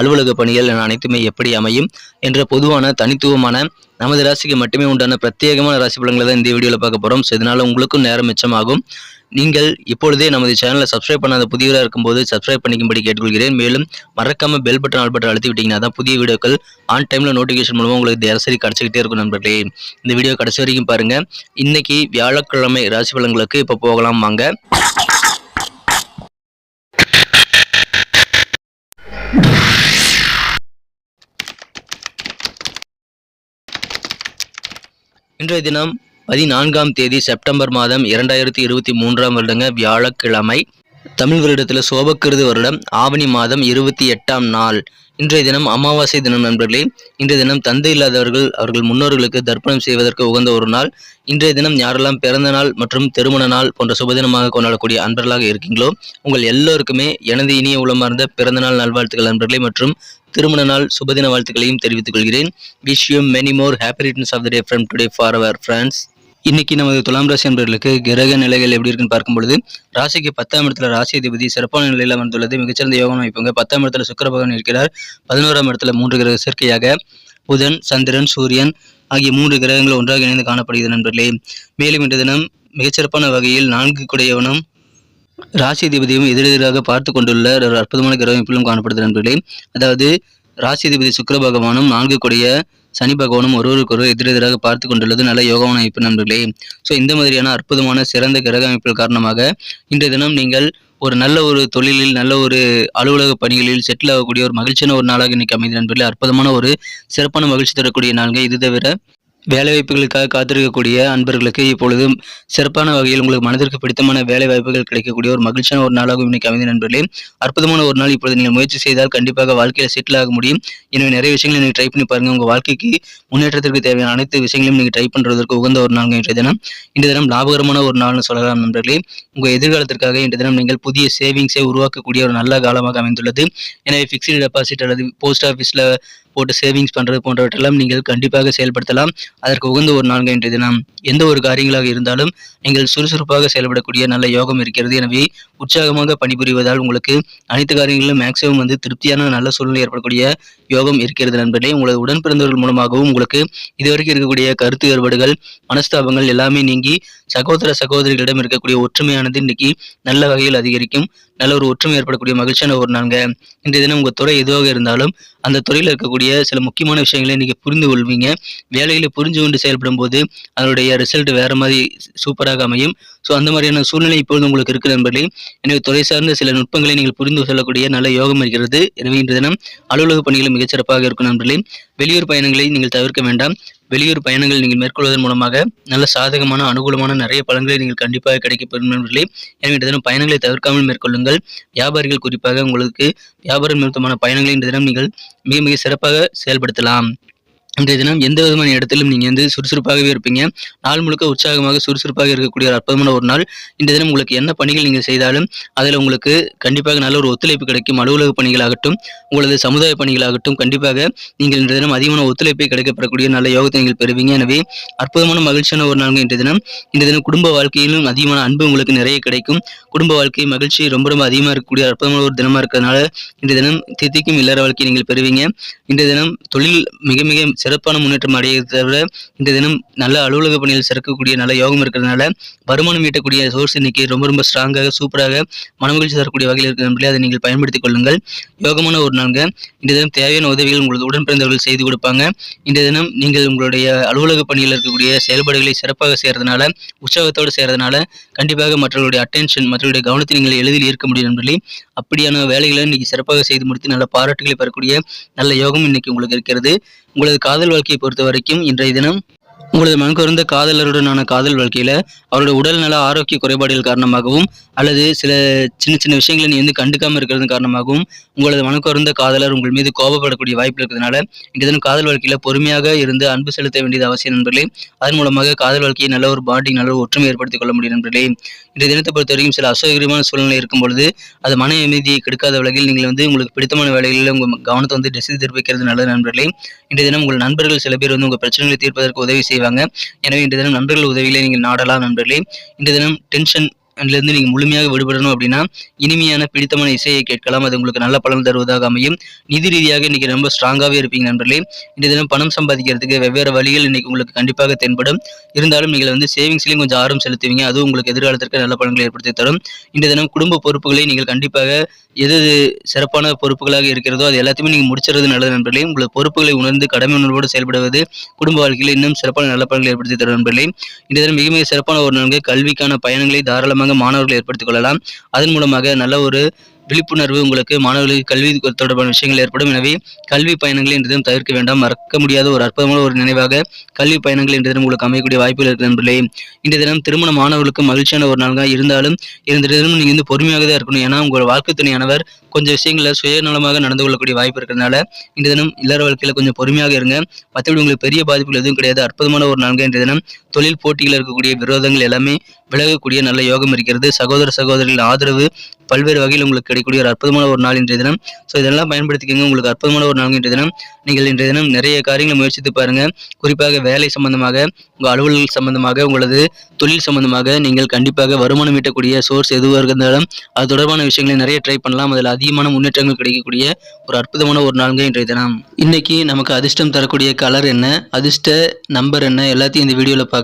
அலுவலக பணிகள் என அனைத்துமே எப்படி அமையும் என்ற பொதுவான தனித்துவமான நமது ராசிக்கு மட்டுமே உண்டான பிரத்யேகமான ராசி பலன்களை தான் இந்த வீடியோவில் பார்க்க போகிறோம் ஸோ இதனால் உங்களுக்கும் நேரம் மிச்சமாகும். நீங்கள் இப்பொழுதே நமது சேனலை சப்ஸ்கிரைப் பண்ணாத புதியவராக இருக்கும்போது சப்ஸ்கிரைப் பண்ணிக்கும்படி கேட்டுக்கொள்கிறேன். மேலும் மறக்காமல் பெல் பட்டன் ஆல் பட்டன் அழுத்தி விட்டீங்கன்னா தான் புதிய வீடியோக்கள் ஆன் டைமில் நோட்டிஃபிகேஷன் மூலமாக உங்களுக்கு தினசரி கிடச்சிக்கிட்டே இருக்கும் நண்பர்களே. இந்த வீடியோ கடைசி வரைக்கும் பாருங்கள் இன்னைக்கு வியாழக்கிழமை ராசி பலன்களுக்கு இப்போ போகலாம் வாங்க. இன்றைய தினம் பதினான்காம் தேதி செப்டம்பர் மாதம் இரண்டாயிரத்தி இருபத்தி மூன்றாம் வருடங்க வியாழக்கிழமை. தமிழ் வருடத்தில் சோபக்கிருது வருடம் ஆவணி மாதம் இருபத்தி எட்டாம் நாள். இன்றைய தினம் அமாவாசை தினம் நண்பர்களே. இன்றைய தினம் தந்தை இல்லாதவர்கள் அவர்கள் முன்னோர்களுக்கு தர்ப்பணம் செய்வதற்கு உகந்த ஒரு நாள். இன்றைய தினம் யாரெல்லாம் பிறந்த நாள் மற்றும் திருமண நாள் போன்ற சுபதினமாக கொண்டாடக்கூடிய அன்பர்களாக இருக்கீங்களோ உங்கள் எல்லோருக்குமே எனது இனிய உளமார்ந்த பிறந்தநாள் நல்வாழ்த்துக்கள் நண்பர்களே. மற்றும் திருமண நாள் சுபதின வாழ்த்துக்களையும் தெரிவித்துக் கொள்கிறேன். Wish you many more happy returns of the day from today for our friends இன்னைக்கு நமது துலாம் ராசி அன்பர்களுக்கு கிரக நிலைகள் எப்படி இருக்குன்னு பார்க்கும் பொழுது ராசிக்கு பத்தாம் இடத்துல ராசி அதிபதி சிறப்பான நிலையில் வந்துள்ளது. மிகச்சிறந்த யோகம் வைப்பாங்க பத்தாம் இடத்துல சுக்கர பகவான் இருக்கிறார். பதினோராம் இடத்துல மூன்று கிரக சேர்க்கையாக புதன் சந்திரன் சூரியன் ஆகிய மூன்று கிரகங்கள் ஒன்றாக இணைந்து காணப்படுகிறது நண்பர்களே. மேலும் இன்று தினம் மிகச்சிறப்பான வகையில் நான்கு குடையவனும் ராசி அதிபதியும் எதிரெதிராக பார்த்து கொண்டுள்ள ஒரு அற்புதமான கிரக அமைப்பிலும் காணப்படுது நண்பர்களே. அதாவது ராசி அதிபதி சுக்கிர பகவானும் நான்கு கொடிய சனி பகவானும் ஒருவருக்கொருவர் எதிரெதிராக பார்த்து கொண்டுள்ளது நல்ல யோகமான அமைப்பு நண்பர்களே. ஸோ இந்த மாதிரியான அற்புதமான சிறந்த கிரக அமைப்புகள் காரணமாக இன்றைய தினம் நீங்கள் ஒரு நல்ல ஒரு தொழிலில் நல்ல ஒரு அலுவலக பணிகளில் செட்டில் ஆகக்கூடிய ஒரு மகிழ்ச்சியான ஒரு நாளாக இன்னைக்கு அமைதி நண்பர்களே. அற்புதமான ஒரு சிறப்பான மகிழ்ச்சி தரக்கூடிய நாள்கள் இது தவிர வேலைவாய்ப்புகளுக்காக காத்திருக்கக்கூடிய அன்பர்களுக்கு இப்பொழுது சிறப்பான வகையில் உங்களுக்கு மனதிற்கு பிடித்தமான வேலை வாய்ப்புகள் கிடைக்கக்கூடிய ஒரு மகிழ்ச்சியான ஒரு நாளாகவும் இன்னைக்கு அமைந்த நண்பர்களே. அற்புதமான ஒரு நாள் இப்பொழுது நீங்கள் முயற்சி செய்தால் கண்டிப்பாக வாழ்க்கையில் செட்டில் ஆக முடியும். எனவே நிறைய விஷயங்களை நீங்கள் ட்ரை பண்ணி பாருங்கள் உங்கள் வாழ்க்கைக்கு முன்னேற்றத்திற்கு தேவையான அனைத்து விஷயங்களையும் நீங்கள் ட்ரை பண்ணுறதற்கு உகந்த ஒரு நாள் இன்றைய தினம். இன்றைய தினம் லாபகரமான ஒரு நாள்னு சொல்லலாம் நண்பர்களே. உங்கள் எதிர்காலத்திற்காக இன்றைய தினம் நீங்கள் புதிய சேவிங்ஸை உருவாக்கக்கூடிய ஒரு நல்ல காலமாக அமைந்துள்ளது. எனவே ஃபிக்ஸ்டு டெபாசிட் அல்லது போஸ்ட் ஆஃபீஸில் போட்டு சேவிங்ஸ் பண்ணுறது போன்றவற்றெல்லாம் நீங்கள் கண்டிப்பாக செயல்படுத்தலாம். அதற்கு உகந்த ஒரு நான்கு இன்றைய தினம். எந்த ஒரு காரியங்களாக இருந்தாலும் நீங்கள் சுறுசுறுப்பாக செயல்படக்கூடிய நல்ல யோகம் இருக்கிறது. எனவே உற்சாகமாக பணிபுரிவதால் உங்களுக்கு அனைத்து காரியங்களிலும் மேக்சிமம் வந்து திருப்தியான நல்ல சூழ்நிலை ஏற்படக்கூடிய யோகம் இருக்கிறது நண்பர்களே. உங்களது உடன் பிறந்தவர்கள் மூலமாகவும் உங்களுக்கு இதுவரைக்கும் இருக்கக்கூடிய கருத்து வேறுபாடுகள் மனஸ்தாபங்கள் எல்லாமே நீங்கி சகோதர சகோதரிகளிடம் இருக்கக்கூடிய ஒற்றுமையானது இன்னைக்கு நல்ல வகையில் அதிகரிக்கும். நல்ல ஒரு ஒற்றுமை ஏற்படக்கூடிய மகிழ்ச்சியான ஒரு நான்கு இன்றைய தினம் உங்கள் துறை எதுவாக இருந்தாலும் அந்த துறையில் இருக்கக்கூடிய சில முக்கியமான விஷயங்களை நீங்கள் புரிந்து கொள்வீங்க. வேலைகளை புரிஞ்சு கொண்டு செயல்படும் போது அதனுடைய ரிசல்ட் வேற மாதிரி சூப்பராக அமையும். ஸோ அந்த மாதிரியான சூழ்நிலை இப்பொழுது உங்களுக்கு இருக்குது நண்பர்களே. எனவே துறை சார்ந்த சில நுட்பங்களை நீங்கள் புரிந்து கொள்ளக்கூடிய நல்ல யோகம் இருக்கிறது. எனவே இன்றைய தினம் அலுவலக பணிகளும் மிகச்சிறப்பாக இருக்கும் நண்பர்களே. வெளியூர் பயணங்களை நீங்கள் தவிர்க்க வேண்டாம். வெளியூர் பயணங்கள் நீங்கள் மேற்கொள்வதன் மூலமாக நல்ல சாதகமான அனுகூலமான நிறைய பலன்களை நீங்கள் கண்டிப்பாக கிடைக்கப்படும் நண்பர்களே. எனவே இந்த தினம் பயணங்களை தவிர்க்காமல் மேற்கொள்ளுங்கள். வியாபாரிகள் குறிப்பாக உங்களுக்கு வியாபாரம் நிமித்தமான பயணங்களை இந்த தினம் நீங்கள் மிக மிக சிறப்பாக செயல்படுத்தலாம். இன்றைய தினம் எந்த விதமான இடத்திலும் நீங்கள் வந்து சுறுசுறுப்பாகவே இருப்பீங்க. நாள் முழுக்க உற்சாகமாக சுறுசுறுப்பாக இருக்கக்கூடிய ஒரு அற்புதமான ஒரு நாள். இந்த தினம் உங்களுக்கு என்ன பணிகள் நீங்கள் செய்தாலும் அதில் உங்களுக்கு கண்டிப்பாக நல்ல ஒரு ஒத்துழைப்பு கிடைக்கும். அலுவலக பணிகளாகட்டும் உங்களது சமுதாய பணிகளாகட்டும் கண்டிப்பாக நீங்கள் இன்றைய தினம் அதிகமான ஒத்துழைப்பை கிடைக்கப்படக்கூடிய நல்ல யோகத்தை நீங்கள் பெறுவீங்க. எனவே அற்புதமான மகிழ்ச்சியான ஒரு நாள் இன்றைய தினம். இந்த தினம் குடும்ப வாழ்க்கையிலும் அதிகமான அன்பு உங்களுக்கு நிறைய கிடைக்கும். குடும்ப வாழ்க்கை மகிழ்ச்சி ரொம்ப ரொம்ப அதிகமாக இருக்கக்கூடிய அற்புதமான ஒரு தினமாக இருக்கிறதுனால இன்றைய தினம் தித்திக்கும் இல்லற வாழ்க்கையை நீங்கள் பெறுவீங்க. இன்றைய தினம் தொழில் மிக மிக சிறப்பான முன்னேற்றம் அடையதை தவிர இந்த தினம் நல்ல அலுவலக பணியில் சிறக்கக்கூடிய நல்ல யோகம் இருக்கிறதுனால வருமானம் ஈட்டக்கூடிய சோர்ஸ் இன்னைக்கு ரொம்ப ரொம்ப ஸ்ட்ராங்காக சூப்பராக மனமகிழ்ச்சி தரக்கூடிய வகையில் இருக்கிற அதை நீங்கள் பயன்படுத்திக் கொள்ளுங்கள். யோகமான ஒரு நான்கு இந்த தினம் தேவையான உதவிகள் உங்களுக்கு உடன் பிறந்தவர்கள் செய்து கொடுப்பாங்க. இந்த தினம் நீங்கள் உங்களுடைய அலுவலக பணியில் இருக்கக்கூடிய செயல்பாடுகளை சிறப்பாக செய்கிறதுனால உற்சாகத்தோடு செய்கிறதுனால கண்டிப்பாக மற்றவர்களுடைய அட்டென்ஷன் மற்றவருடைய கவனத்தை நீங்கள் எளிதில் ஈர்க்க முடியும் நண்பர்களே அப்படியான வேலைகளை இன்னைக்கு சிறப்பாக செய்து முடித்து நல்ல பாராட்டுகளை பெறக்கூடிய நல்ல யோகம் இன்னைக்கு உங்களுக்கு இருக்கிறது. உங்களது காதல் வாழ்க்கையை பொறுத்த வரைக்கும் இன்றைய தினம் உங்களது மனக்குறந்த காதலருடனான காதல் வாழ்க்கையில அவரோட உடல்நல ஆரோக்கிய குறைபாடுகள் காரணமாகவும் அல்லது சில சின்ன சின்ன விஷயங்களை நீ வந்து கண்டுக்காம இருக்கிறது காரணமாகவும் உங்களது மனக்குறந்த காதலர் உங்கள் மீது கோபப்படக்கூடிய வாய்ப்பு இருக்கிறதுனால இன்றைய தினம் காதல் வாழ்க்கையில பொறுமையாக இருந்து அன்பு செலுத்த வேண்டியது அவசியம் நண்பர்களே. அதன் மூலமாக காதல் வாழ்க்கையை நல்ல ஒரு பாண்டிங் நல்ல ஒரு ஒற்றுமை ஏற்படுத்திக் கொள்ள முடியும் நண்பர்களே. இன்றைய தினத்தை பொறுத்த வரைக்கும் சில அசௌகரியமான சூழ்நிலை இருக்கும் பொழுது அது மன அமைதியை கெடுக்காத வகையில் நீங்கள் வந்து உங்களுக்கு பிடித்தமான வேலைகளில் உங்கள் கவனத்தை வந்து திசை திருப்பிக்கிறது நல்லது நண்பர்களே. இன்றைய தினம் உங்கள் நண்பர்கள் சில பேர் வந்து உங்கள் பிரச்சனைகளை தீர்ப்பதற்கு உதவி செய்வாங்க. எனவே இன்றைய தினம் நண்பர்கள் உதவிகளை நீங்கள் நாடலாம் நண்பர்களே. இன்றைய தினம் டென்ஷன் அதிலிருந்து நீங்கள் முழுமையாக விடுபடணும் அப்படின்னா இனிமையான பிடித்தமான இசையை கேட்கலாம். அது உங்களுக்கு நல்ல பலன் தருவதாக அமையும். நிதி ரீதியாக இன்னைக்கு ரொம்ப ஸ்ட்ராங்காகவே இருப்பீங்க நண்பர்களே. இந்த தினம் பணம் சம்பாதிக்கிறதுக்கு வெவ்வேறு வழிகள் இன்னைக்கு உங்களுக்கு கண்டிப்பாக தென்படும். இருந்தாலும் நீங்கள் வந்து சேவிங்ஸ்லையும் கொஞ்சம் ஆர்வம் செலுத்துவீங்க. அதுவும் உங்களுக்கு எதிர்காலத்திற்கு நல்ல பலன்களை ஏற்படுத்தி தரும். இந்த தினம் குடும்ப பொறுப்புகளை நீங்கள் கண்டிப்பாக எது எது சிறப்பான பொறுப்புகளாக இருக்கிறதோ அது எல்லாத்தையுமே நீங்கள் முடிச்சிருது நல்லது நண்பர்களே. உங்களது பொறுப்புகளை உணர்ந்து கடமை உணர்வோடு செயல்படுவது குடும்ப வாழ்க்கையில் இன்னும் சிறப்பான நல்ல பலன்களை ஏற்படுத்தி தரும் நண்பர்களே. இந்த தினம் மிக மிக சிறப்பான ஒரு நான்கு கல்விக்கான பயணங்களை தாராளமாக மாணவர்கள் ஏற்படுத்திக் கொள்ளலாம். அதன் மூலமாக நல்ல ஒரு விழிப்புணர்வு உங்களுக்கு மாணவர்களுக்கு கல்வி தொடர்பான விஷயங்கள் ஏற்படும். எனவே கல்வி பயணங்களை இன்று தினம் தவிர்க்க வேண்டாம். மறக்க முடியாத ஒரு அற்புதமான ஒரு நினைவாக கல்வி பயணங்கள் இன்று தினம் உங்களுக்கு அமையக்கூடிய வாய்ப்புகள் இருக்கு நண்பர்களே. இன்றைய தினம் திருமண மாணவர்களுக்கு மகிழ்ச்சியான ஒரு நாளாக இருந்தாலும் இந்த தினம் நீங்கள் வந்து பொறுமையாக தான் இருக்கணும். ஏன்னா உங்கள் வாழ்க்கை துணையானவர் கொஞ்சம் விஷயங்களில் சுயநலமாக நடந்து கொள்ளக்கூடிய வாய்ப்பு இருக்கிறதுனால இந்த தினம் இல்லற வாழ்க்கையில் கொஞ்சம் பொறுமையாக இருங்க. மற்றபடி உங்களுக்கு பெரிய பாதிப்புகள் எதுவும் கிடையாது. அற்புதமான ஒரு நான்கு இன்றைய தினம் தொழில் போட்டியில் இருக்கக்கூடிய விரோதங்கள் எல்லாமே விலகக்கூடிய நல்ல யோகம் இருக்கிறது. சகோதர சகோதரிகளின் ஆதரவு பல்வேறு வகையில் உங்களுக்கு கிடைக்கக்கூடிய ஒரு அற்புதமான ஒரு நாள் இன்றைய தினம். ஸோ இதெல்லாம் பயன்படுத்திக்கோங்க. உங்களுக்கு அற்புதமான ஒரு நாள் இன்றைய தினம். நீங்கள் இன்றைய தினம் நிறைய காரியங்களை முயற்சித்து பாருங்க. குறிப்பாக வேலை சம்பந்தமாக உங்கள் அலுவலகம் சம்பந்தமாக உங்களது தொழில் சம்பந்தமாக நீங்கள் கண்டிப்பாக வருமானம் ஈட்டக்கூடிய சோர்ஸ் எதுவாக இருந்தாலும் அது தொடர்பான விஷயங்களை நிறைய ட்ரை பண்ணலாம். அதில் அதிகமான முன்னேற்றங்கள் கிடைக்கக்கூடிய ஒரு அற்புதமான ஒரு நாளுங்க இன்றைய தினம். இன்னைக்கு நமக்கு அதிர்ஷ்டம் தரக்கூடிய கலர் என்ன? அதிர்ஷ்ட நம்பர் என்ன? எல்லாத்தையும் இந்த வீடியோவில் பார்க்க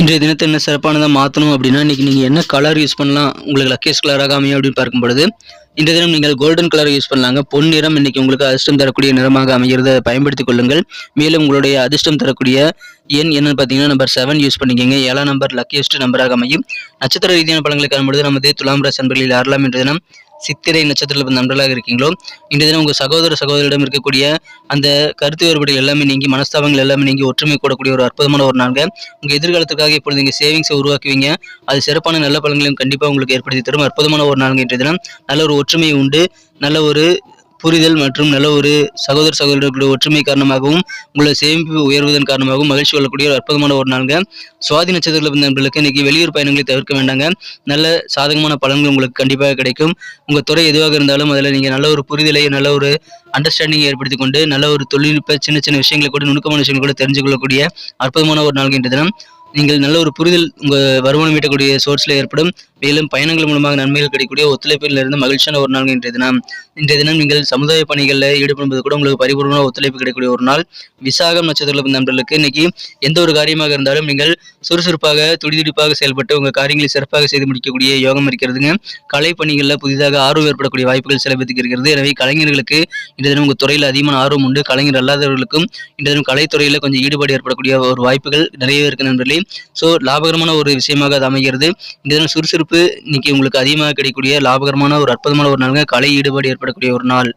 இன்றைய தினத்தை என்ன சிறப்பானதாக மாற்றணும் அப்படின்னா இன்றைக்கி நீங்கள் என்ன கலர் யூஸ் பண்ணலாம் உங்களுக்கு லக்கேஸ் கலராக அமையும் அப்படின்னு பார்க்கும்பொழுது இந்த தினம் நீங்கள் கோல்டன் கலர் யூஸ் பண்ணலாங்க. பொன் நிறம் இன்னைக்கு உங்களுக்கு அதிர்ஷ்டம் தரக்கூடிய நிறமாக அமைகிறத. பயன்படுத்திக் கொள்ளுங்கள். மேலும் உங்களுடைய அதிர்ஷ்டம் தரக்கூடிய எண் என்னன்னு பார்த்தீங்கன்னா நம்பர் செவன் யூஸ் பண்ணிக்கோங்க. ஏழாம் நம்பர் லக்கியஸ்ட் நம்பராக அமையும். நட்சத்திர ரீதியான பழங்களை காணும்பொழுது நமது துலாம் ராசி அன்பர்களில் யாரெல்லாம் என்ற தினம் சித்திரை நட்சத்திரத்தில் நண்பர்களாக இருக்கீங்களோ? இன்றைய தினம் உங்கள் சகோதர சகோதரிடம் இருக்கக்கூடிய அந்த கருத்து வேறுபாடு எல்லாமே நீங்கி மனஸ்தாபங்கள் எல்லாமே நீங்கி ஒற்றுமை கூடக்கூடிய ஒரு அற்புதமான ஒரு நாள்கள் உங்கள் எதிர்காலத்துக்காக இப்பொழுது நீங்கள் சேவிங்ஸை உருவாக்குவீங்க. அது சிறப்பான நல்ல பலன்களையும் கண்டிப்பாக உங்களுக்கு ஏற்படுத்தி தரும் அற்புதமான ஒரு நாள் இன்றைய தினம். நல்ல ஒரு ஒற்றுமை உண்டு. நல்ல ஒரு புரிதல் மற்றும் நல்ல ஒரு சகோதர சகோதரர்களுடைய ஒற்றுமை காரணமாகவும் உங்களோட சேமிப்பு உயர்வதன் காரணமாகவும் மகிழ்ச்சி கொள்ளக்கூடிய ஒரு அற்புதமான ஒரு நாளுங்க. சுவாதி நட்சத்திரத்தில் நண்பர்களுக்கு இன்னைக்கு வெளியூர் பயணங்களை தவிர்க்க வேண்டாங்க. நல்ல சாதகமான பலன்கள் உங்களுக்கு கண்டிப்பாக கிடைக்கும். உங்கள் துறை எதுவாக இருந்தாலும் அதில் நீங்கள் நல்ல ஒரு புரிதலை நல்ல ஒரு அண்டர்ஸ்டாண்டிங் ஏற்படுத்தி கொண்டு நல்ல ஒரு தொழில்நுட்ப சின்ன சின்ன விஷயங்களை கூட நுணுக்கமான விஷயங்களை கூட தெரிஞ்சு கொள்ளக்கூடிய அற்புதமான ஒரு நாள் தினம். நீங்கள் நல்ல ஒரு புரிதல் உங்கள் வருமானம் ஈட்டக்கூடிய சோர்ஸில் ஏற்படும். மேலும் பயணங்கள் மூலமாக நன்மைகள் கிடைக்கக்கூடிய ஒத்துழைப்பில் இருந்து மகிழ்ச்சியான ஒரு நாள் இன்றைய தினம். இன்றைய தினம் நீங்கள் சமுதாய பணிகளில் ஈடுபடும்போது கூட உங்களுக்கு பரிபூர்ணமான ஒத்துழைப்பு கிடைக்கக்கூடிய ஒரு நாள். விசாகம் நட்சத்திர நண்பர்களுக்கு இன்னைக்கு எந்த ஒரு காரியமாக இருந்தாலும் நீங்கள் சுறுசுறுப்பாக துடிதுடிப்பாக செயல்பட்டு உங்கள் காரியங்களை சிறப்பாக செய்து முடிக்கக்கூடிய யோகம் இருக்கிறதுங்க. கலை பணிகளில் புதிதாக ஆர்வம் ஏற்படக்கூடிய வாய்ப்புகள் சில பேருக்கு இருக்கிறது. எனவே கலைஞர்களுக்கு இந்த தினம் உங்கள் துறையில் அதிகமான ஆர்வம் உண்டு. கலைஞர் அல்லாதவர்களுக்கும் இந்த தினம் கலைத்துறையில் கொஞ்சம் ஈடுபாடு ஏற்படக்கூடிய ஒரு வாய்ப்புகள் நிறையவே இருக்கு நண்பர்களே. ஸோ லாபகரமான ஒரு விஷயமாக அது அமைகிறது. இந்த தினம் சுறுசுறுப்பு இன்னைக்கு உங்களுக்கு அதிகமாக கிடைக்கக்கூடிய லாபகரமான ஒரு அற்புதமான ஒரு நாளுங்க. கலை ஈடுபாடு ஏற்படக்கூடிய ஒரு நாள்.